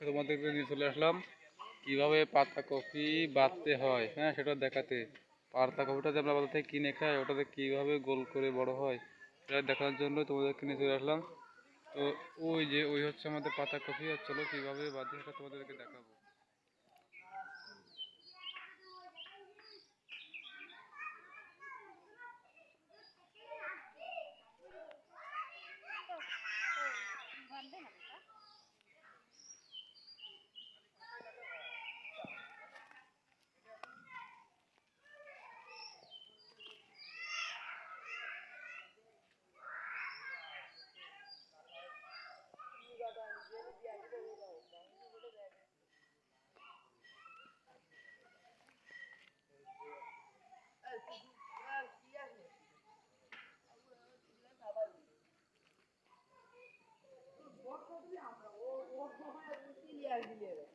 আজকে তোমাদেরকে নিয়ে চলে আসলাম। কীভাবে পাতা কফি বাঁধতে হয় হ্যাঁ সেটা দেখাতে। পাতা কফিটা যে আমরা বাজার থেকে কিনে খাই, ওটাতে কীভাবে গোল করে বড় হয়, সেটা দেখানোর জন্য তোমাদেরকে নিয়ে চলে আসলাম। তো ওই যে, ওই হচ্ছে আমাদের পাতা কফি আর চলো কীভাবে বাঁধতে সেটা তোমাদেরকে দেখাবো। করবি আমরা ও ওর সময় বুঝতে নিয়ে আসবি এবার